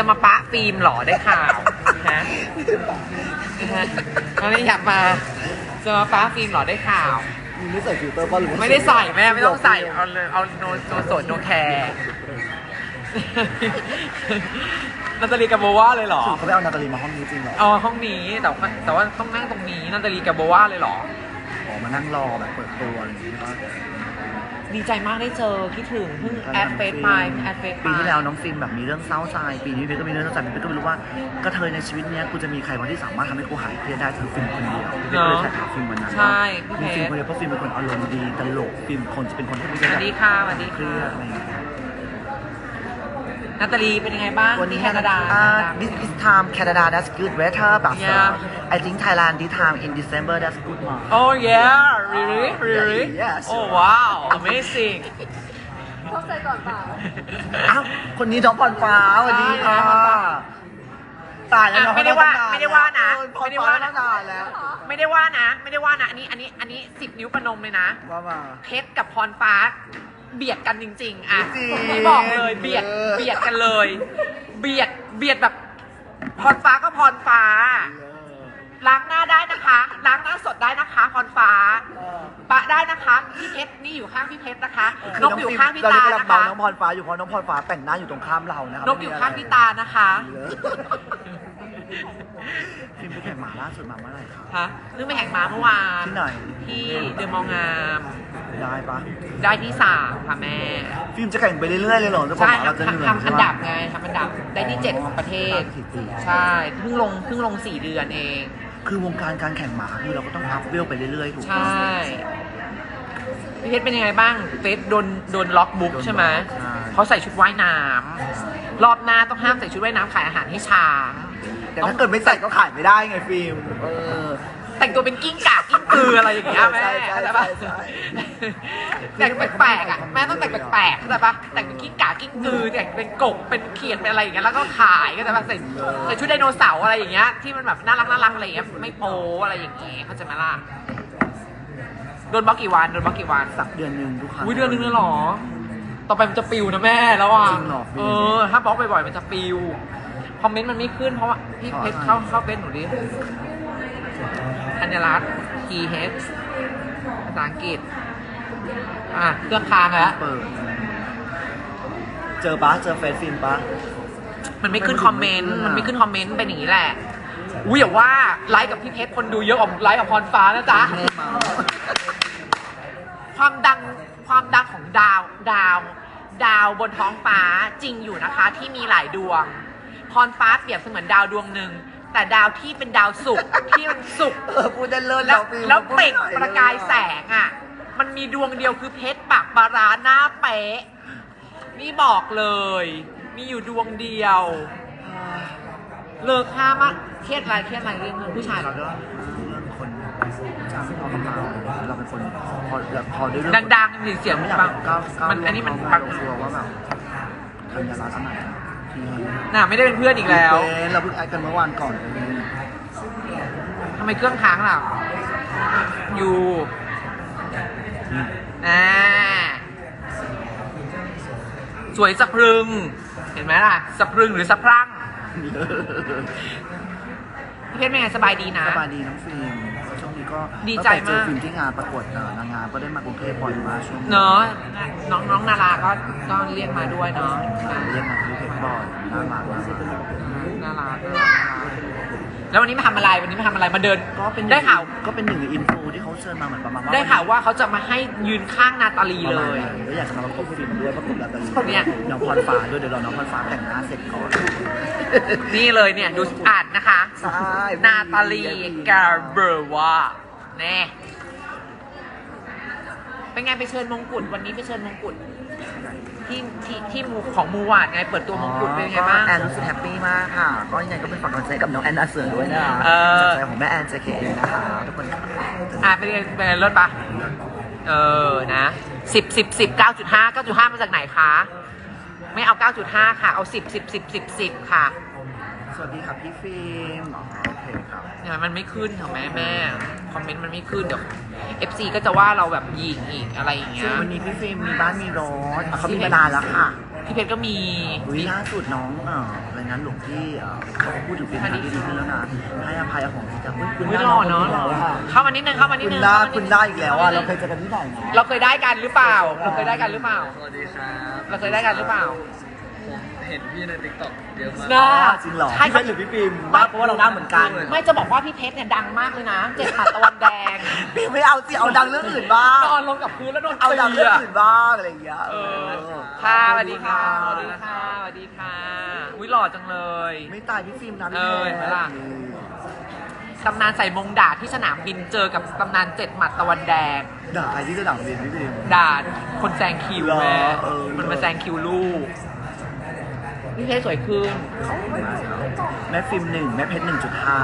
จะมาปะฟิล์มเหรอได้ข่าวฮะฮะไม่ได้อยากมาจะมาปะฟิล์มเหรอได้ข่าว มึงไม่ใส่ฟิลเตอร์ป่ะหรือว่าไม่ได้ใส่แม่ไม่ต้องใส่เอาเลยเอาโนโนโสดโนแคร์นาตาลีกับโบว่าเลยเหรอเขาไปเอานาตาลีมาห้องนี้จริงเหรอ เอาห้องนี้แต่ว่าแต่ว่าต้องนั่งตรงนี้นาตาลีกับโบว่าเลยเหรอขอมานั่งรอแบบเปิดตัวอะไรอย่างเงี้ย ดีใจมากได้เจอคิดถึงเพิ่งแอดเฟซไปเพิ่งแอดเฟซไปปีที่แล้วน้องฟิล์มแบบมีเรื่องเศร้าใจปีนี้พี่ก็มีเรื่องเศร้าใจพี่ก็ไม่รู้ว่ากระเทยในชีวิตเนี้ยกูจะมีใครวันที่สามารถทำให้กูหายเครียดได้คือฟิล์มคนเดียวพี่ก็เลยแท็กหาฟิล์มวันนั้นใช่ว่าพี่มีเพฟิล์มชรคนเดียวเพราะฟิล์มเป็นคนอารมณ์ดีตลกฟิล์มคนจะเป็นคนที่ไม่สได้วัแบสบดีค่ะสวัสดีเครีค่ะยดอะไรอย่างเงี้ย นาตาลีเป็นยังไงบ้างวันนี้ที่แคนาดาอ่า this this time Canada that's good weather แบบ Yeah. I think Thailand this time in December that's good month Oh yeah really really Yes. Oh wow amazing เข้าใจก่อนเปล่าอ้าวคนนี้น้องพรฟ้าสวัสดีค่ะใช่น้องพรฟ้าตายแล้วอะน้องไม่ได้ว่าตั้งนนไม่ได้ว่านะเออพรไม่ได้ฟ้าว่านะตั้งนานแล้วไม่ได้ว่านะ ไม่ได้ว่านะ อันนี้อันนี้อันนี้สิบนิ้วประนมเลยนะว่ามาเพชรกับพรฟ้า เบียดกันจริง ๆ อะจริงพี่บอกเลยเบียดเออ เบียดกันเลย เบียดเบียดแบบพรฟ้าก็พรฟ้า ล้างหน้าได้นะคะ ล้างหน้าสดได้นะคะพรฟ้า ปะได้นะคะพี่เพชรนี่อยู่ข้างพี่เพชรนะคะนกอยู่ข้างพี่ตาเรกำลันะเบาคะน้องพรฟ้าอยู่เพราะน้องพรฟ้าแต่งหน้าอยู่ตรงข้ามเรานะครับนกอยู่ข้างพี่ตานะคะ ฟิล์มไปแข่งหมาล่าสุดมาเมื่อไหร่ครับฮะเพิ่งไปแข่งม้าเมื่อวานที่ไหนที่เดอะมองงาม ได้ปะได้ที่สามค่ะแม่ฟิล์มจะแข่งไปเรื่อยๆเลยเหรอจนกว่าใช่หมาเราจะเหนื่อยทำทำใช่อันปะ ดับไงทำอันดับได้ที่เจ็ดของประเทศกี่ปีใช่เพิ่งลงเพิ่งลงสี่เดือนเอง คือวงการการแข่งหมาคือเราก็ต้องอัพเวลไปเรื่อยๆถูกใชปะ่พี่เพชรเป็นยังไงบ้างเฟสโดนโดนล็อกบุ๊กใช่ไหมใช่เขาใส่ชุดว่ายน้ำรอบหน้าต้องห้ามใส่ชุดว่ายน้ำขายอาหารให้ช้าง แต่ถ้าเกิดไม่ใส่ก็ขายไม่ได้ไงฟิล์ม เออ แต่งตัวเป็นกิ้งก่ากิ้งกืออะไรอย่างเงี้ยแม่ใช่ใช่เข้าใจปะใช่ใช่ แต่งแปลกๆอะแม่ต้องแต่งแปลกๆเข้าใจปะแต่งเป็นกิ้งก่ากิ้งกือแต่งเป็นกบเป็นเขียดเป็นอะไรอย่างเงี้ยแล้วก็ขายก็จะมาใส่ใส่ชุดไดโนเสาร์อะไรอย่างเงี้ยที่มันแบบน่ารักน่ารักอะไรอย่างเงี้ยไม่โป๊อะไรอย่างเงี้ยเข้าใจไหมล่ะโดนบล็อกกี่วันโดนบล็อกกี่วัน สักเดือนหนึ่งทุกครั้ง อุ้ยเดือนนึงเลยเหรอ ต่อไปมันจะปิวนะแม่แล้วอะจริงเหรอ เออ ถ้าบล็อกบ่อยๆมันจะปิว คอมเมนต์มันไม่ขึ้นเพราะว่าพี่เพชรเข้าเข้าเฟซหนูดิอัญรัตน์ T H ภาษาอังกฤษ อะเครื่องค้างแล้วเปิด เจอปะเจอเฟซฟิล์มปะมันไม่ขึ้นมันคอมเมนต์ไม่ขึ้นอะมันไม่ขึ้นคอมเมนต์เป็นอย่างนี้แหละ อุ้ยอย่าว่าไลค์กับพี่เพชรคนดูเยอะกว่าไลค์กับพรฟ้านะจ๊ะแม่เมาความดังความดังของดาวดาว ดาวบนท้องฟ้าจริงอยู่นะคะที่มีหลายดวง พรฟ้าเปรียบเสมือนดาวดวงหนึ่ง แต่ดาวที่เป็นดาวศุกร์ที่มันศุกร์เออพูดได้เลิศแล้วฟิล์มแล้วพูดเปล่งไม่ไหวประกายแสงอะ มันมีดวงเดียวคือเพชรปากบาราหน้าเป๊ะนี่บอกเลย มีอยู่ดวงเดียว เลิกห้ามอะเครียดอะไรเครียดอะไรเรื่องผู้ชายเหรอเรื่องคนจ้างเรากับเราเราเป็นคนพอแบบพอได้เรื่องดังๆมีเสียงไม่มันอยากบังก้าวก้าวมันอันนี้มันเราบังกลัวว่าแบบธัญรัตน์อันไหนอะที่ น่ะไม่ได้เป็นเพื่อนอีกแล้วเป็นเราเพิ่งแอดกันเมื่อวานก่อนเองทำไมเครื่องค้างล่ะอยู่อ่าสวยสะพรึง เห็นไหมล่ะสะพรึงหรือสะพรั่งพี่เพชรเป็นไงสบายดีนะ สบายดีน้องฟิล์มช่วงนี้ ก็ดีใจตั้งแต่เจอมากฟิล์มที่งานประกวดเอ่อนางงามก็ได้มากรุงเทพบ่อยมากช่วงเนาะน้องน้องนาราก็ก็เรียกมาด้วยเนาะเรียกมากรุงเทพบ่อยน่ารักมาก นาราน่ารัก แล้ววันนี้มาทำอะไรวันนี้มาทำอะไรมาเดิน ก็เป็นได้ข่าว ก็เป็นหนึ่งในอินฟูที่เขาเชิญมาเหมือนประมาณว่าได้ข่าวว่าเขาจะมาให้ยืนข้างนาตาลีประเลมาณย นั้นแล้วอยากจะมาประกบฟิล์มด้วยประกบลาตาลีเนี่ย น้องพรฟ้าด้วยเดี๋ยวรอน้องพรฟ้าแต่งหน้าเสร็จก่อน นี่เลยเนี่ยดูอ่านนะคะ ใช่นาตาลีกาเบอร์วาแน่เป็นไงไปเชิญมงกุฎวันนี้ไปเชิญมงกุฎ ที่ที่ที่มูของมูวาดไงเปิดตัวมงกุฎเป็นไงบ้าง แอนรู้สึกแฮปปี้มากค่ะ ก็ยังไงก็เป็นฝากกำลังใจกับน้องแอนนาเสือด้วยนะคะเออ จากใจของแม่แอนเจเคนะคะทุกคนค่ะอะเป็นไงเป็นไงเลิศปะเออนะสิบสิบสิบเก้าจุดห้าเก้าจุดห้ามาจากไหนคะ ไม่เอาเก้าจุดห้าค่ะ เอาสิบสิบสิบสิบสิบค่ะส วัสดีครับพี่ฟิล์มอ๋อโอเคครับ เนี่ยมันไม่ขึ้นค่ะแม่แม่ คอมเมนต์มันไม่ขึ้นเดี๋ยว FC ก็จะว่าเราแบบหยิงอีกอะไรอย่างเงี้ซึ่งย วันนี้พี่ฟิล์มมีบ้านมีรถอะเขามีมานานแล้วค่ะพี่เพชรก็มีอุ้ยล่าสุดน้องเอ่ออะไรนั้นหลวงพี่เอ่อเขาพูดถึงเป็นทางที่ดีขึ้นแล้วนะให้อภัยอโหสิกรรมอุ๊ยคุณอุ้ยหหล่อเนาะคุณหล่ออะเข้ามานิดนึงเข้ามานิดคุนึณงได้เข้ามานิคุณได้อีกแล้วอะเราเคยเจอกันที่ไหนนะ เราเคยได้กันหรือเปล่า เราเคยได้กันหรือเปล่า สวัสดีครับ เราเคยได้กันหรือเปล่าผม เห็นพี่ในติ๊กต็อกเยอะมากน่าอ๋อจริงเหรอใช่พี่เพชรหรือพี่ฟิล์มบ้าเพราะว่าเราหน้าเหมือนกันไม่จะบอกว่าพี่เพชรเนี่ยดังมากเลยนะ เจ็ดหมัดตะวันแดงพี่ไม่เอาสิเอาดังเรื่องอื่นบ้างนอนลงกับพื้นแล้วโดนเอาดังตีเรื่องอะ อื่นบ้างอะไรอย่างเงี้ยเอเอออ ค่ะสวัสดีค่ะสวัสดีค่ะสวัสดีค่ะ อุ้ยหล่อจังเลย ไม่ตายพี่ฟิล์มนะเอพี่อเพเห็นไหมชรล่ะ ตำนานใส่มงดาที่สนามบินเจอกับตำนานเจ็ดหมัดตะวันแดง ด่าใครที่จะด่าเรียนพี่ฟิล์ม ด่าคนแซงคิวเหรอแม่เออ มันมาแซงคิวลูก พี่เพชรสวยขึ้นแม่ฟิล์มหนึ่งแม่เพชรหนึ่งจุดห้า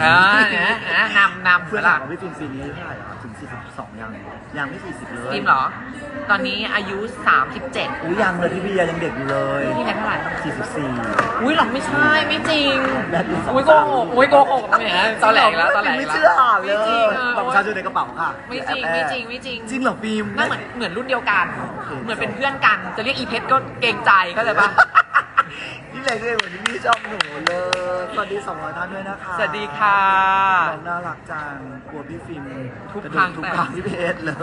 เออนะนะนำนำเพื่เพื่ออนนถามล่ะว่าพี่ฟิล์มปีนี้เท่าไหร่อะถึง42ยังยังไม่40เลยฟิล์มเหรอ ตอนนี้อายุ 37อุ้ยยังเลยพี่เบียร์ยังเด็กอยู่เลยพี่เพชรเท่าไหร่44อุ้ยหรอกไม่ใช่ไม่จริงแม่ดูสองอุ้ยโกหกอุ้ยโกหกเนี่ยตอนแหลกแล้วตอนแหลกไม่แล้ว เชื่อเลไม่จริงยเออบัตรประชาชนในกระเป๋าค่ะไม่จริงแอบแอบไม่จริงไม่จริงจริงเหรอฟิล์ม น่าเหมือนเหมือนรุ่นเดียวกันโอเคเหมือนเป็นเพื่อนกัน จะเรียกอีเพชรก็เกรงใจเข้าใจปะ นี่เลยเลยเหมือนที่พี่ชอบหนูเลย สวัสดี200ท่านด้วยนะคะสวัสดีค่ะ น้องน่ารักจังกลัวพี่ฟิล์มทุกกระครั้งทุกแต่ ครั้งพี่เพชรเลย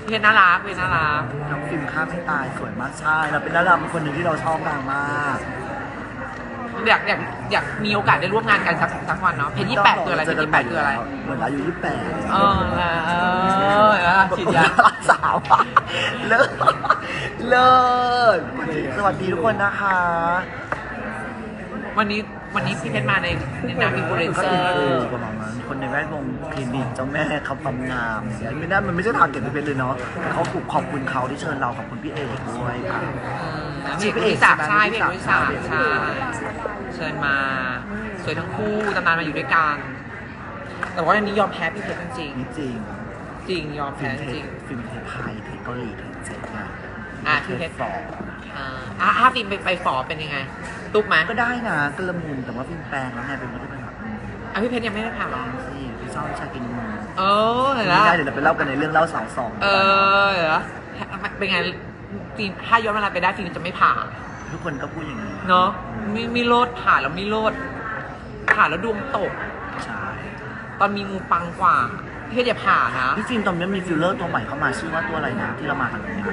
พี่เพชรน่ารักพี่เพชรน่ารัก น้องฟิล์มฆ่าไม่ตายสวยมากใช่เราเป็นดาราคนหนึ่งที่เราชอบดังมากอยากอยากอยากมีโอกาสได้ร่วมงานกันสักสักวันเนาะ เพชรยี่แปดคืออะไรเพชรยี่แปดคืออะไร เหมือนอายุยี่แปดเออเออเออฉีดยา สาวอะเลิศ เลิศสวัสดีทุกคนนะคะ วันนี้วันนี้พี่เพชรมาในในนามอินฟลูเอนก็เซออินฟูร์ ประมาณนั้นคนในแวดวงคลินิกเจ้าแม่เขาความงามเนี่ยไม่ได้มันไม่ใช่ทางเก็บไปเป็นเลยเนาะแต่เขาขอบคุณเขาที่เชิญเราขอบคุณพี่เอกด้วยค่ะ พี่เอกวิสาใช่พี่เอกวิสาใช่เชิญมา สวยทั้งคู่ตำนานมาอยู่ด้วยกัน แต่ว่าอันนี้ยอมแพ้พี่เพชรจริงนี่จริงๆจริงยอมฟิแพ้ล์มจเทริคงฟิล์มเทคไทยเทคเกาหลีเทคเจ็ดนะ อะพี่เพชรสองอ่าอะถ้าฟิล์มไปไปฝอเป็นยังไง ตุ๊บไหมก็ได้นะก็ละมุนแต่ว่าฟิล์มแปลงแล้วไงเป็นไม่ได้เป็นแบบอืมอะพี่เพชรยังไม่ได้ผ่าหรอสิพี่ชอบวิชากินมุมเออเห็นไม่แล้วได้เดี๋ยวเราไปเล่ากันในเรื่องเล่าสาวสองเออเหรอเป็นไงฟิล์มถ้าย้อนเวลาไปได้ฟิล์มจะไม่ผ่า ทุกคนก็พูดอย่างนี้เนาะไม่ไม่โลดผ่าแล้วไม่โลดผ่าแล้วดวงตก ใช่ตอนมีงูปังกว่าพี่เพชรอย่าผ่านะ พี่ฟิล์มตอนนี้มีฟิลเลอร์ตัวใหม่เข้ามาชื่อว่าตัวอะไรนะที่เรามากันวันนี้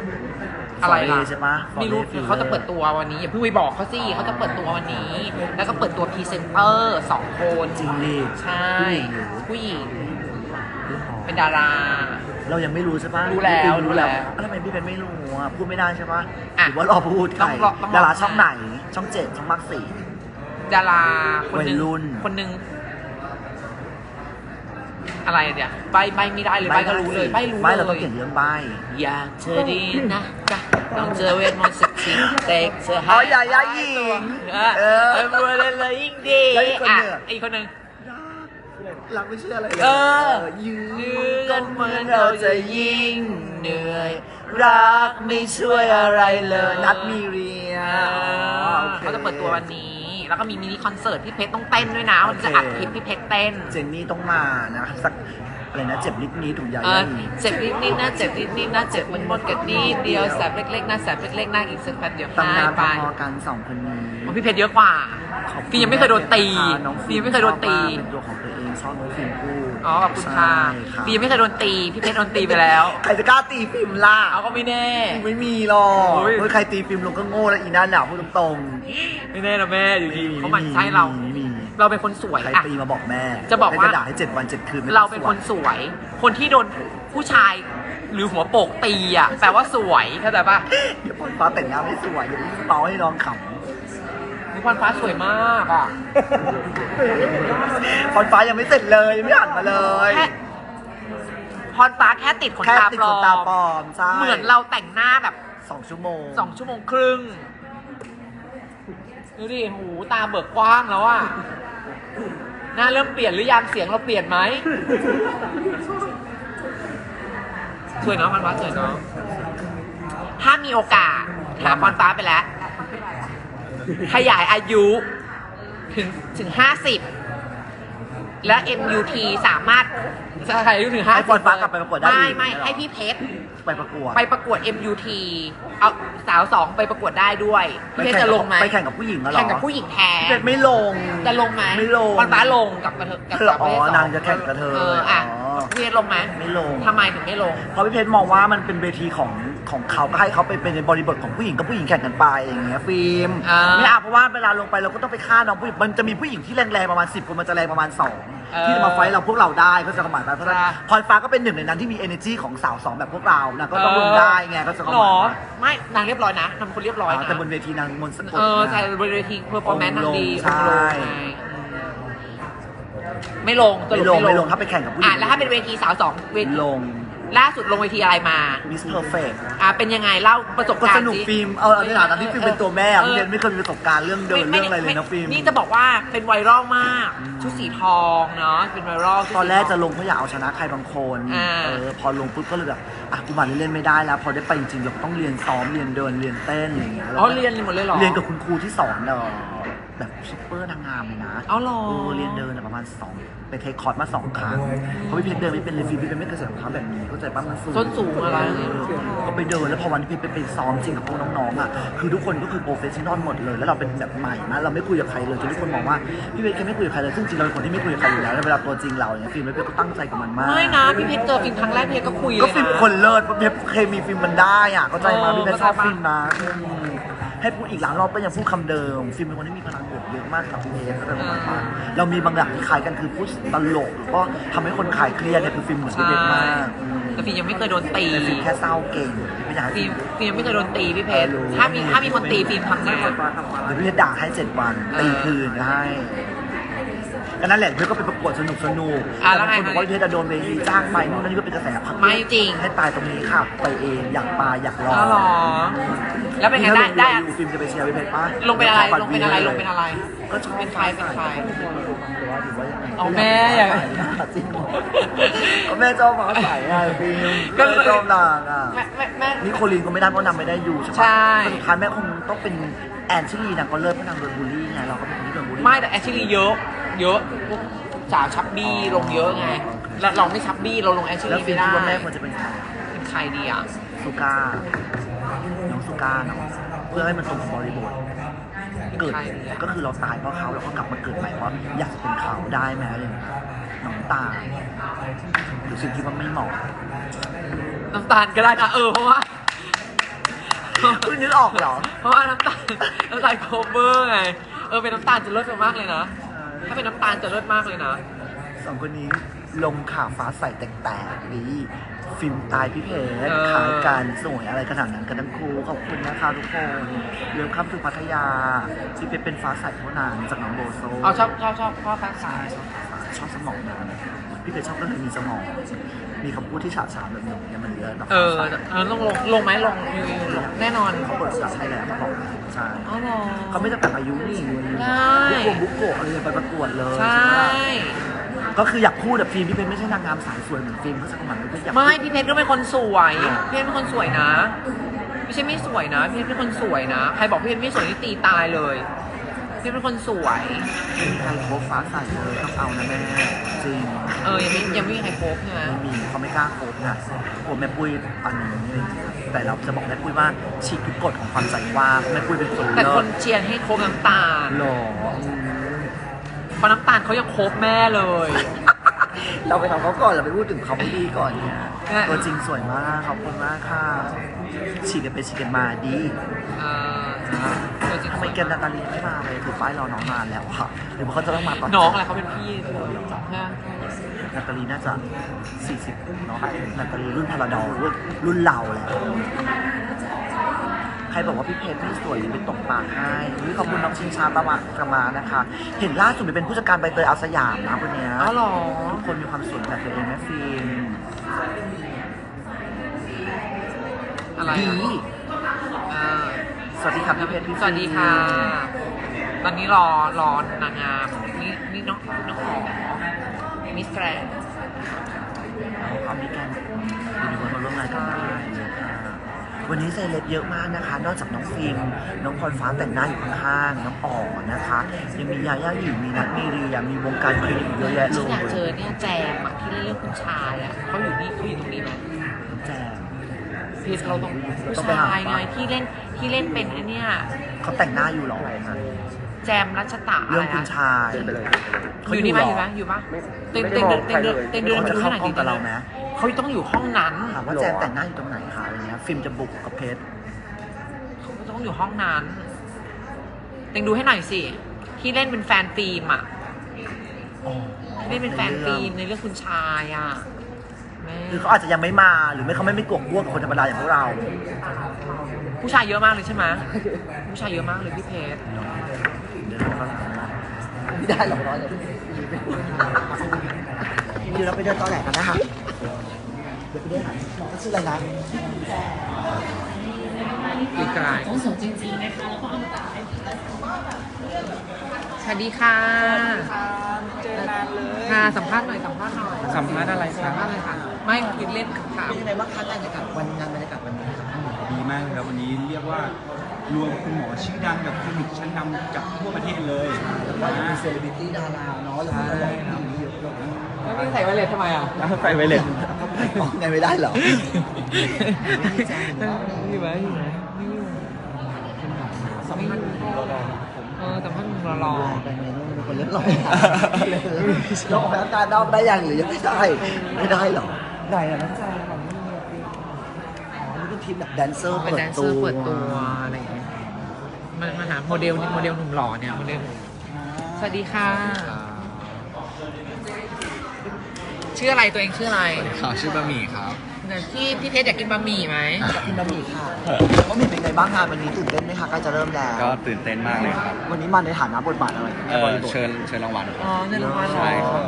อะไรล่ะใช่ปะไม่รู้ Foray Filler เขาจะเปิดตัววันนี้อย่าเพิ่งไปบอกเขาสิเขาจะเปิดตัววันนี้ แล้วก็เปิดตัวพรีเซนเตอร์สองคนจริงดิใช่ผู้หญิงหรือผู้หญิงเป็นดารา เรายังไม่รู้ใช่ปะรู้แล้วพี่ฟิล์มรู้แล้วรู้แล้วอ้าวทำไมพี่เป็นไม่รู้อะพูดไม่ได้ใช่ปะอะหรือว่ารอพูดใครต้องรอต้องรอ ดาราช่องไหน ช่องเจ็ดช่องมักสี่ ดาราคนหนึ่งวัยรุ่นคนหนึ่ง อะไรเนี่ยใบใบไม่ได้เลยใบก็รู้เลยใบรู้ใบเลเราต้องยเก่งเรื่องใบอยากเธอดีนะจ๊ะต้องเจอเวทมนต์สักทีเด็กเธออ๋ให้ออย่าอย่าหญิงเออเอเอออบัวเลยเลยยิ่งดีแล้วอีกคนอะหนึ่งอะอีกคนหนึ่งรักไม่เชื่ออะไรเลยเออยืยื้้ออกักันนเหเหมืมืออนนเราเราจะจะยิ่ยิ่งงเหนื่อย รักไม่ช่วยอะไรเลย นัดมีเรียอ่าอ๋อโอคเขาจะเปิดตัววันนี้ แล้วก็มีมินิคอนเสิร์ตพี่เพชรต้องเต้นด้วยนะวันนี้จะอัดคลิปพี่เพชรเต้น เจนนี่ต้องมานะสักอะไรนะเจ็บนิดนี้ถูกยาเออย่าเจ็บนิดนิดๆนะเจ็บนิดนิดๆนะเจ็บมันหมดกันนิดเดียวแสบเล็กๆนะแสบเล็กๆนะอีกสักแป๊บเดียวตำหานายนไปพอๆกันสองคนนี้อ๋อพี่เพชรเยอะกว่าขอบณฟิล์มยังไม่เคยโดนตีนะคะน้องฟิล์มไม่เคยโดนตีชอบมากเป็นตัวของตัวเองชอบน้องฟิล์มพูด อ๋อขอบคุณค่ะใช่รับฟิล์มไม่เคยโดนตีพี่เพชรโดนตีไปแล้ว ใครจะกล้าตีฟิล์มล่ะเอาก็ไม่แน่ไม่มีหรอกโอ้ย เมื่อใครตีฟิล์มลงก็โง่แล้วอีนั่นน่ะพูดตรงไม่แน่นะแม่อยู่ๆดีเขาหมั่นไส้เราไม่มีเราเป็นคนสวยใครอะ ตีมาบอกแม่จะบอกว่า ให้จะด่าให้เจ็ดวันเจ็ดคืนไม่เราเป็นคนสวย คนที่โดนผู้ชายหรือหัวโปกตีอะแปลว่าสวยเข้าใจปะเดี๋ยวพรฟ้าแต่งหน้าไม่สวยเดี๋ยวเมาให้น้องข มีพรฟ้าสวยมากอะำพรฟ้ายังไม่เสร็จเลยยังไม่หันมาเลย แค่พรฟ้าแค่ติดขนแค่ตาติดปลขอนตาปลมอมใช่เหมือนเราแต่งหน้าแบบสองชั่วโมงสองชั่วโมงครึ่งดูดิหูตาเบิกกว้างแล้วอะหน้าเริ่มเปลี่ยนหรือยังเสียงเราเปลี่ยนไหมสวยเนาะพันฟ้าสวยเนาะถ้ามีโอกาสหาพรฟ้าไปแล้ว ขยายอายุถึงถึงห้าสิบและ MUT สามารถจะใครอายุถึงห้าให้ปอนฟ้ากลับไปประกวดได้ไม่อีกไม่เหรอ ให้พี่เพชร ไปประกวดไปประกวด MUT เอาสาวสองไปประกวดได้ด้วยพี่เพชรจะลงไหมไปแข่งกับผู้หญิงเหรอแข่งกับผู้หญิงแท้พี่เพชรไม่ลง จะลงไหมไม่ลง วันฟ้าลงกับกระเทยกับเหรอกับประเภทสนางจะแข่งกับเธอเอออะอ๋อ พี่เพชรลงไหมไม่ลง ทำไมถึงไม่ลง เพราะพี่เพชรมองว่ามันเป็นเวทีของ ของเขาก็ให้เขาไปเป็นในบริบทของผู้หญิงกับผู้หญิงแข่งกันไปอย่างเงี้ยฟิล์มอ่าไม่เอาเพราะว่าเวลาลงไปเราก็ต้องไปฆ่าน้องผู้หญิงมันจะมีผู้หญิงที่แรงๆประมาณ 10 คนมันจะแรงประมาณ2เออที่จะมาไฟท์เราพวกเราได้ก็จะกระหมายไปเพราะฉะนั้นค่ะพลอยฟ้าก็เป็นหนึ่งในนั้นที่มี energy ของสาวสองแบบพวกเรานะก็ต้องลงได้ไงก็จะกระหหรมาอยว่าไม่นางเรียบร้อยนะนางเป็นคนเรียบร้อยอ๋อนะแต่บนเวทีนางมนต์สะกดเออนะใช่บนเวทีเพอร์ฟอร์แมนซ์นางดีใช่องค์ลงไงอืมไม่ลงสไม่รุลปงไม่ลงถ้าไปแข่งกับผู้หญิอะงแล้วถ้าเป็นเวทีสาวสองเวที ลง ล่าสุดลงเวทีอะไรมา มิสเพอร์เฟกอะเป็นยังไงเล่าประสบก็การณ์สนุกสิ ฟิล์ม เออในฐานะที่ฟิล์มเป็นตัวแม่อะเออ พี่เพชรไม่เคยมีประสบการณ์เรื่องเดินม่เรื่องอะไรเลยนะม่ฟิล์ม นี่จะบอกว่าเป็นไวรัลมาก ชุดสีทองเนาะเป็นไวรัลชุดสีตอนแรกจะทงลงเพราะอยากเอาชนะใครบางคนอ่า เออพอลงปุ๊บก็เลยแบบอะกูมาเล่นๆไม่ได้แล้ว พอได้ไปจริงๆเราก็ต้องเรียนซ้อมเรียนเดินเรียนเต้นอะไรอย่างเงี้ยแล้วอ๋อก็เรียนหมดเลยเหรอ เรียนกับคุณครูที่สอนเออ แบบซุปเปอร์นางงามเลยนะเอาเหรอเออเรียนเดินอะประมาณสองไปเทคคอร์สมาสองครั้งเพราะพี่เพชรเดินไม่เป็นเลยฟิล์มพี่เพชรไม่เคยใส่รองเท้าแบบนี้เข้าใจป่ะมันสูงส้นสูงอะไรเออก็ไปเดินแล้วพอวันที่พี่เพชรไปซ้อมจริงกับพวกน้องๆอะคือทุกคนก็คือโปรเฟชชั่นอลหมดเลย แล้วเราเป็นแบบใหม่นะเราไม่คุยกับใครเลยจนทุกคนมองว่าพี่เพชรแกไม่คุยกับใครเลยซึ่งจริงเราเป็นคนที่ไม่คุยกับใครอยู่แล้วแล้วเวลาตัวจริงเราเนี่ยฟิล์มแล้วพี่ก็ตั้งใจกับมันมาก ไม่นะพี่เพชรเจอฟิล์มครั้งแรกพี่เพชรก็คุยเลยก็ฟิล์มนะ คนเลิศเพราะเพชรเคมีฟิล์มมันได้อะเข้าใจมาเออพี่เพชรชอบเข้าใจปะฟิล์มนะอืม ให้พูดอีกหลายรอบก็ยังพูดคำเดิม ฟิล์มเป็นคนที่มีพลังบวกเยอะมากกับพี่เพชรก็เลยบอกว่าเรามีบางอย่างที่คล้ายกันคือพูดตลกแล้วก็ทำให้คนขายเครียดเนี่ยคือฟิล์มเหมือนพี่เพชรมากอืมแต่ฟิล์มยังไม่เคยโดนตีแต่ฟิล์มแค่เศร้าเก่งไม่อยากให้ฟิฟิล์ล์มมฟิล์มยังไม่เคยโดนตีพี่เพชรเออรู้ถ้ามีถ้ามีคนตีฟิล์มทำไงเดี๋ยวพี่เพชรด่าให้เจ็ดวันตีคืนให้ ก็นั่นแหละพี่ก็ไปประกวดสนุกสนุกอะแต่แล้วบางไงคนบอกว่าพี่เพชรจะโดนเวทีจ้างไปนู่นนั่นนี่ก็เป็นกระแสพักไม่จริง ให้ตายตรงนี้ค่ะ ไปเองอยากมาอยากลองอ๋อเหรอแล้วเป็นไงได้ได้ อยู่ฟิล์มจะไปเชียร์พี่เพชรป่ะลงเป็นอะไรลงเป็นอะไรลงเป็นอะไร ก็ชอบเป็นใครเป็นใครหรือว่าหรือว่ายังไงเอาแม่อย่า จริงเหรอก็แม่ชอบมาใส่ไงฟิล์มก็ก็เลยชอบนางอะ แม่แม่แม่นิโคลีนก็ไม่ได้เพราะนางไม่ได้อยู่ใช่ปะใช่ แต่สุดท้ายแม่คงต้องเป็นแอนชิลีนางก็เลิกเพราะนางโดนบูลลี่ไงเราก็เป็นคนที่โดนบูลลี่ ไม่แต่แอชลีเยอะ เยอะสาวชับบี้ลงเยอะไงแล้วเราไม่ชับบี้เราลงแอชแล้วลีฟิไม่ล์มได้คิดว่าแม่ควรจะเป็นใครเป็นใครดีอะสุก้าน้องสุก้าเนาะเพื่อให้มันตรงกับบริบท เกิดใครดีอะก็คือเราตายเพราะเขาเราก็กลับมาเกิดใหม่เพราะอยากจะเป็นเขาได้ไหมอะไรอย่างเงี้ยน้องตาลหรือสิ่งที่ว่าไม่เหมาะน้ำตาลก็ได้นะเออเพราะว่า คุณนึกออกเหรอ เพราะว่าน้ำตาลน้ำตาลโคเวอร์ไง เออเป็นน้ำตาลจะเลิศมากเลยนะ ถ้าเป็นน้ำตาลจะเลิศมากเลยนะ สองคนนี้ลงข่าวฟ้าใสแตกๆดีฟิล์มตายพี่เพชรเออ ขายการสวยอะไรขนาดนั้นกันทั้งคู่ขอบคุณนะคะทุกคนเริ่มคัมถึงพัทยาพี่เพชรเป็นฟ้าใสเท่านั้นจากน้องโบโซเอาชอบชอบชอบชอบฟ้าใสใช่ชอบฟ้าใสชอบสมองนะ พี่เพชรชอบเรื่องที่มีสมอง มีคำพูดที่ฉาฉานแบบหนึ่งเนี่ยมันเยอะแบบเออฟ้าใสเออลงลงลงไหมลงลงแน่นอนเขาเปิดสับใช่แล้วเขาบอกใช่อ๋อเหรอ เขาไม่จำกัดอายุนี่ใช่บุกโกะบุกโกะอะไรไปประกวดเลยใช่ไหมก็คืออยากพูดแบบฟิล์มพี่เพชรไม่ใช่นางงามสายสวยเหมือนฟิล์มเขาจะกำลังพี่เพชรอยากพูด ไม่พี่เพชรก็เป็นคนสวย พี่เพชรเป็นคนสวยนะ ไม่ใช่ไม่สวยนะ พี่เพชรเป็นคนสวยนะ ใครบอกพี่เพชรไม่สวยนี่ตีตายเลย พี่เพชรเป็นคนสวยไม่มีใครโคบฟ้าใสเลยต้องเอานะแม่จริงเออยังไม่ยังไม่มีใครโคบใช่ไหมไม่มีเขาไม่กล้าโคบนะกลัวแม่ปุ้ยปันนี้อะไรอย่างเงี้ยแต่เราจะบอกแม่ปุ้ยว่าฉีกทุกกฎของความใจว่างแม่ปุ้ยเป็นคนแต่เลิคศนเชียร์ให้โคบน้ำตาลหล่ออืมเพราะน้ำตาลเขายังโคบแม่เลย เราไปทำเขาก่อนเราไปพูดถึงเขาไม่ดีก่อนเนี่ยใช่ตัวจริงสวยมากขอบคุณมากค่ะฉีกกันไปฉีกกันมาดี เออตัวจริงทำไมแกมนาตาลีไม่มาเลยถือป้ายรอน้องนานแล้วค่ะหรือว่าเขาจะต้องมาตอนน้องอะไรเขาเป็นพี่เธอใช่นาตาลีน่าจะ 40เนาะนาตาลีรุ่นพาราดอลรุ่นรุ่นเราแหละใครบอกว่าพี่เพชรไม่สวยหรือไปตกปากให้อุ๊ยขอบคุณน้องชิงชาประมาประมานะคะ เห็นล่าสุดเป็นผู้จัดการใบเตยอาสยามนะคนเนี้ยอ๋อเหรอทุกคนมีความสวยแบบตัวเองแม่ฟิล์มอะไรดีอะอ่าส วัสดีครับพี่เพชรพี่สวัสดีค่ะ ตอนนี้รอรอนางงามนี่นี่น้องน้องหอมิสแกรนด์เอามีการอยู่ในวันมาร่วมงานกันได้เลยค่ะวันนี้เซเลบเยอะมากนะคะ นอกจากน้องฟิล์มน้องพรฟ้าแต่งหน้าอยู่ข้างๆน้องอ๋อนะคะ ยังมียาย่าหญิงมีนัทมีเรียมีวงการคลินิกเยอะแยะเลฉันยอยากเจอเนี่ยแจมอะที่เล่นเรื่องคุณชายอะเขาอยู่นี่เขาอยู่ตรงนี้ไหมแจม พีชเราต้องผู้ต้องไปหาชายไงที่เล่นที่เล่นเป็นไอ้เนี่ยเขาแต่งหน้าอยู่เหรอแจมรัชตะอะเรื่ไรองคุณอะชายอยู่นี่ไหมอยู่ไหมอยู่ปะเต็งเต็งเดินเต็งเดินเต็งเดินเขามาจะดูเข้าให้หน่อยห้องกับเราไหมเขาต้องอยู่ห้องนั้นถามว่าแจมแต่งหน้าอยู่ตรงไหนคะอะไรเงี้ยฟิล์มจะบุกกับเพชรเขาต้องอยู่ห้องนั้นเต็งดูให้หน่อยสิที่เล่นเป็นแฟนฟิล์มอะที่เล่นเป็นแฟนฟิล์มในเรื่องคุณชายอะ แม่หรือเขาอาจจะยังไม่มาหรือไม่เขาไม่ไม่กวกพวกกับคนธรรมดาอย่างพวกเรา ผู้ชายเยอะมากเลยใช่ไหมผู้ชายเยอะมากเลยพี่เพชรเดี๋ยวเรามาไม่ได้หรอกร้อยเลยเดี๋ยวเราไปเดินตอแหลกันนะคะเดี๋ยวไปเดินหาน้องเขาชื่ออะไรนะดีกายสวัสดีค่ะเจอนานเลยค่ะสัมภาษณ์หน่อยสัมภาษณ์หน่อยสัมภาษณ์อะไรคสัรัมบภาษณ์อะไรค่ะ ไม่คุยเล่นถามเป็นยังไงบ้างคะบรรยากาศวันงานบรรยากาศวันนี้ครับดีมากเลยครับวันนี้เรียกว่ารวมคุณหมอชื่อดังกับคลินิกชั้นนำจากทั่วประเทศเลยแล้วก็มีเซเลบริตี้ดาราเนาะแล้วก็อะไรอย่างนี้เยอะเลยแล้วนี่ใส่ไวเลสทำไมอะไฟไวเลสไงไม่ได้เหรอนี่ไหมนี่ไหมนี่สัมภาษณ์เออสัมภาษณ์รอรอไปไงนู่นเป็นคนเรียบร้อยเราออกอาการนอกได้ยังหรือยังไม่ได้ไม่ได้เหรอ ได้อะน้องชายของนี่อ๋อนี่เป็นทีมแบบแดนเซอร์เป็นเปิดแดนเซตัอวร์เปิดตัวอะไรอย่างเงี้ยมันมาหาโมเดลนี่โมเดลหนุ่มหล่อเนี่ยโมเดลสวัสดีค่ะ ชื่ออะไรตัวเองชื่ออะไรข่าวชื่อบะหมี่ครับเนี่ยพี่พี่เพชรอยากกินบะหมี่ไหมจากกินบะหมี่ค่ะก็มีเป็นไงบ้างงานวันนี้ตื่นเต้นไหมคะใกล้จะเริ่มแล้วก็ตื่นเต้นมากเลยครับ วันนี้มาในฐานะบทบาทอะไรเออเชิญเชิญรางวัลคอ๋รัอบเงินรางวัลเหรอใช่ครับ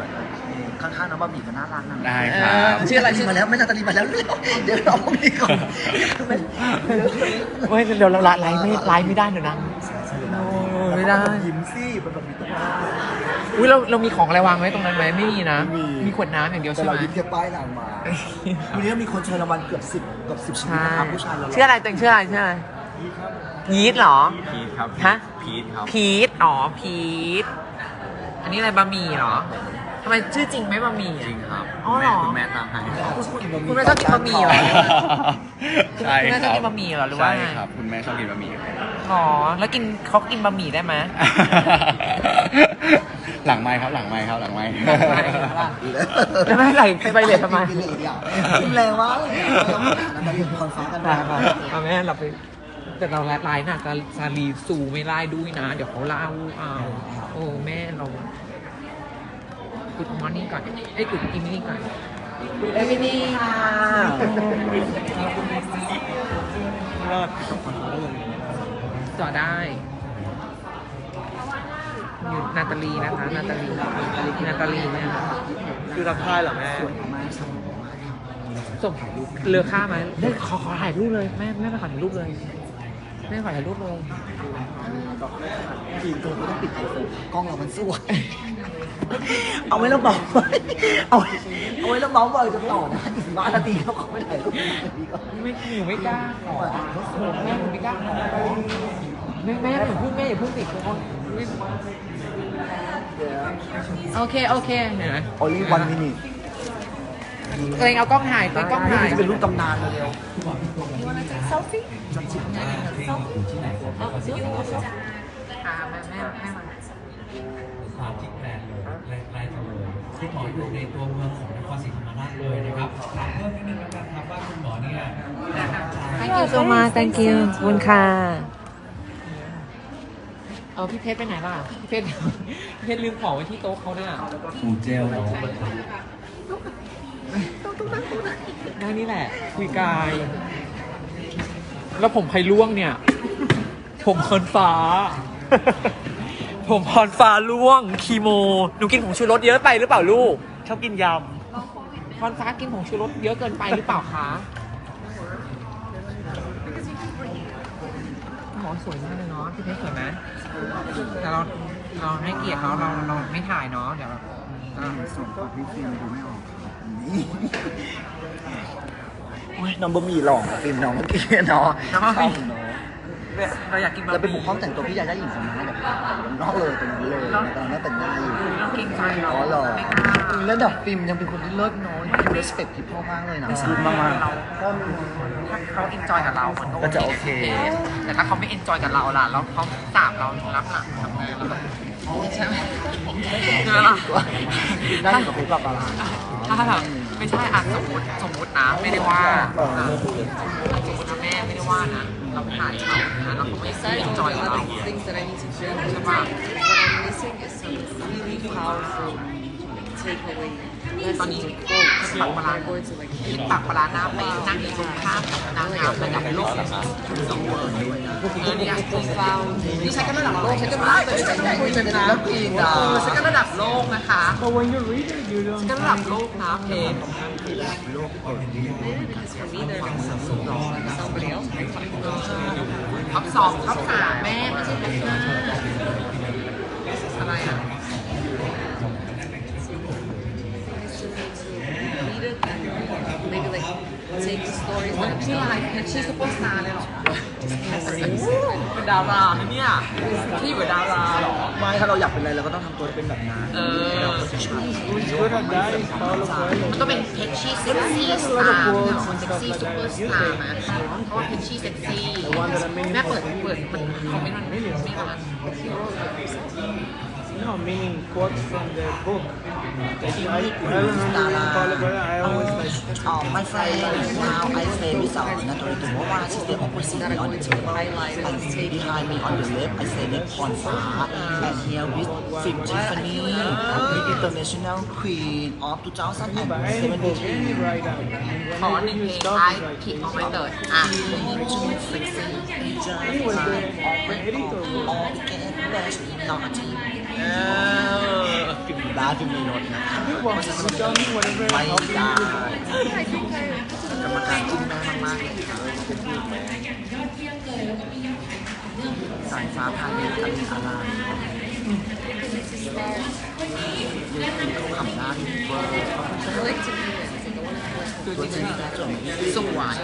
ข้างๆน้องบะหมี่ก็น่ารักนะได้ครับเออชื่ออะไรชื่อมาแล้วไม่นาตาลีมาแล้ว เดี๋ยวเราบะหมี่ก่อนเฮ้ยเดี๋ยวเราไลฟ์ไม่ไลฟ์ไม่ได้เดี๋ยวนะไม่ได้ยิ้มสิเป็นแบบนี้ต้องอุ้ยเราเรามีของอะไรวางไว้ตรงนั้นไหมไม่มีนะไม่มีมีขวดน้ำอย่างเดียวแต่ใช่ไหเรามยิ้มแค่ป้ายนางมาวันนี้มีคนเชิญรางวัลเกือบสิบเกือบสิบชีวิตใช่นะครับผู้ชายเราชื่ออะไรตัวเองชื่ออะไรชื่ออะไรยีดเหรอพีทครับฮะพีทครับพีทอ๋อพีทอันนี้อะไรบะหมี่เหรอ ทำไมชื่อจริงไหมบะหมี่จริงครับอ๋อเหรอ คุณแม่ตามให้คุณแม่ชอบกินบะหมี่เหรอใช่คุณแม่คชอบรับกินบะหมี่เหรอหรือว่าใช่ไงครับ คุณแม่ชอบกินบะหมี่อ๋อแล้วกินเขากินบะหมี่ได้ไหม หลังไม้ครับหลังไม้ครับหลังไม้ แล้วไม่ไหลไปเลยทำไมกินเลยอะกินแรงมากเลยเรามาเรียนคอนฟ้ากันได้ครับเอาแม่เราไปแต่เราไลน์น่ะจะซาลีซูไม่ไล่ด้วยนะ เดี๋ยวเขาเล่าเอาโอ้แม่เรา กุดมอร์นิ่งก่อนไอ้ยกุดอีมินิ่งก่อน เอ้ยมินิ่งค่ะจอดได้อยู่นาตาลีนะคะ นาตาลีนาตาลีเนี่ยคือทักทายเหรอแม่ ส่งเรือข้ามไหมได้ขอขอถ่ายรูปเลยแม่แม่ไปขอถ่ายรูปเลยแม่ขอถ่ายรูปเลย กินตัวไม่ต้องปิดไอโฟนกล้องเรามันสวย เอาไว้แล้วเบาไว้เอาไว้เอาไว้แล้วเบาบ่อยจะต่อนะอีกสิบห้านาทีเขาขอไม่ถ่ายรูปดีก่อนไม่หนูไม่กล้าขอแม่หนูไม่กล้าขอแม่แม่หนูพูดแม่อย่าเพิ่งติดคนโอเคโอเคเห็นไหมโอลี่วันมินิตัวเองเอากล้องถ่ายตัวเองกล้องถ่ายจะเป็นรูปตำนานเร็วอ่าแม่แม่แม่มามาที่แกรนด์เลยแกรนด์แกรนด์เลย คุณหมออยู่ในตัวเมืองของนครศรีธรรมราชเลยนะครับถามเพิ่มนิดนึงแล้วกันครับว่าคุณหมอเนี่ย thank you so much thank you ขอบคุณค่ะเอาพี่เพชรไปไหนล่ะพี่เพชรพี่เพชรลืมของไว้ที่โต๊ะเขาเนี่ยหมูเจลเนาะนั่งนี่แหละ คุยกาย แล้วผมใครล่วงเนี่ย ผมพรฟ้า ผมพรฟ้าล่วงคีโม หนูกินผงชูรสเยอะไปหรือเปล่าลูก ชอบกินยพรฟ้ากินผงชูรสเยอะเกินไปหรือเปล่าคะหมอสวยมากเลยเนาะพี่เพชรสวยไหมแต่เราเราให้เกียรติเขาเราเราไม่ถ่ายเนาะเดี๋ยวเราเราำส่งกับพี่ฟิล์มดูไม่ออกครับนี่อุ้ยน้องบะหมี่หลอกฟิล์มน้องเมื่อกี้เนาะ น้องบะหมี่ชอบ เนาะเราอยากกินบะหเราไปมี่บุกห้องแต่งตัวพี่ยาย่าหญิงของน้องแบบนอกเลยตรงนี้เลยตอนนั้นแต่งหน้าอยู่เราเกรงใจเนาะอ๋อเหรอไม่กล้าแล้วดับฟิล์มยังเป็นคนที่เลิศน้อยคือ respect ที่พ่อมากเลยนะใช่เราถ้าเขาเอนจอยกับเรามันก็ก็จะโอเค แต่ถ้าเขาไม่เอนจอยกับเราล่ะแล้วเขาสาบเรารับหลังทำไงเราแบบใช่ไหมใช่ไหมล่ะนั่งอยู่กับพี่ปลาปลาร้าถ้าแบบไม่ใช่อะสมมติสมมตินะไม่ได้ว่าอะสมมตินะแม่ไม่ได้ว่านะ เราถ่ายเขานะเราไม่เอนจอยกับเรา things that I need to do. ใช่ปะ What I'm missing is some really powerful takeaway. ตอนนี้ Lessons ปักปลาร้า quotes. I'm going to like ที่ปักปลาร้าหน้าไปนั่งอยู่ตรงข้ามนางงามระดับโลกสองเวอร์เออเนี่ย profound. นี่ฉันก็ระดับโลกฉันก็ไม่ได้ฉันก็คุยกันนะแล้วกินอะเออฉันก็ระดับโลกนะคะ But when you read it, you ฉันก็ระดับโลกนะเพจ Maybe because for me, they're like somebody else. ท็อปสองท็อปสามแม่ไม่ใช่ท็อปห้าอะไรอะ like take the stories โอ้ย that ชื่ออะไรเพชรชื่อซุปเปอร์สตาร์เลยเหรอเป็นดารานะเนี่ยที่อยู่กับดาราเหรอไม่ถ้าเราอยากเป็นอะไรเราก็ต้องทำตัวเป็นแบบนั้นเออ Who's good at that is Paulo Coelho. มันก็เป็นเพชรชี่เซ็กซี่สตาร์เนี่ยคนเซ็กซี่ซุปเปอร์สตาร์นะเพราะว่าเพชรชี่เซ็กซี่แม่เปิดเปิดมันคอมเมนต์มันไม่ไม่มา No, meaning quotes from the book. Like, I, I remember reading Paulo Coelho, I always like, Oh, my friend, now I stay without Natori tomorrow. She's the opposite me on the table. And behind me on the left, I say Nick on far. And here with Film Tiffany, the international queen of but I ain't book 2017. any right now. ขอหนึ่งเพลงไอคิดออ กึ่งดาจึงมีรถนะไม่ได้กรรมการจิ้มได้มากๆเลยครับเป็นผู้แม่สายฟ้าพายุอันตรายยังกินเขึ้เวอร์ตังนะจสวาย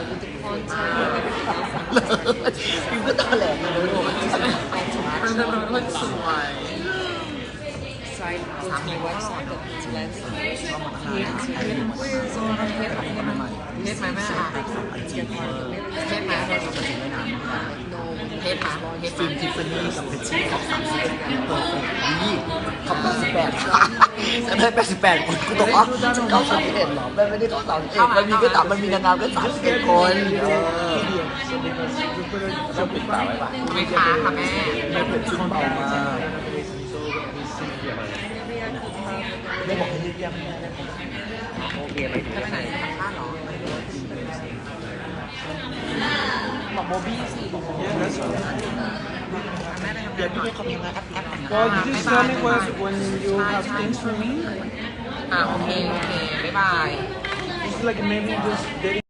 พี่ก็ตาแหลมเลยโดนมันเป็นคนสวย side go to my website that it's landing page. Where's all the hip เทสไหมแม่อะ get part of the mailing เทสไหม No, เทสไหมเทสฟิล์มทิฟฟานี่กับเพชรชี่เขาสามสิบเอ็ดเปอร์เซ็นต์นี่เขาแปดสิบแปดค่ะฉันได้แปดสิบแปดคนกูบอกว่าเขาสามสิบเอ็ดหรอแม่ไม่ได้ต้อสามสิบเอ็ดมันมีก็ตามมันมีนางงามก็สามสิบเอ็ดคนเออชอบปิดปาไว้ป่ะไม่ค้าค่ะแม่ไม่เป็นชุดเบามากไม่ บอกให้รีบยังจะไปไหนจะทำบ้านเหรอบอกโบบี้สิแม่ไปทำเดี๋ยวงานพี่ก่อนให้เขามีงานแอปแอปแต่งงาน Well, you just tell me what, when you have things for me. อะโอเค โอเค บ๊ายบาย It's like maybe just dating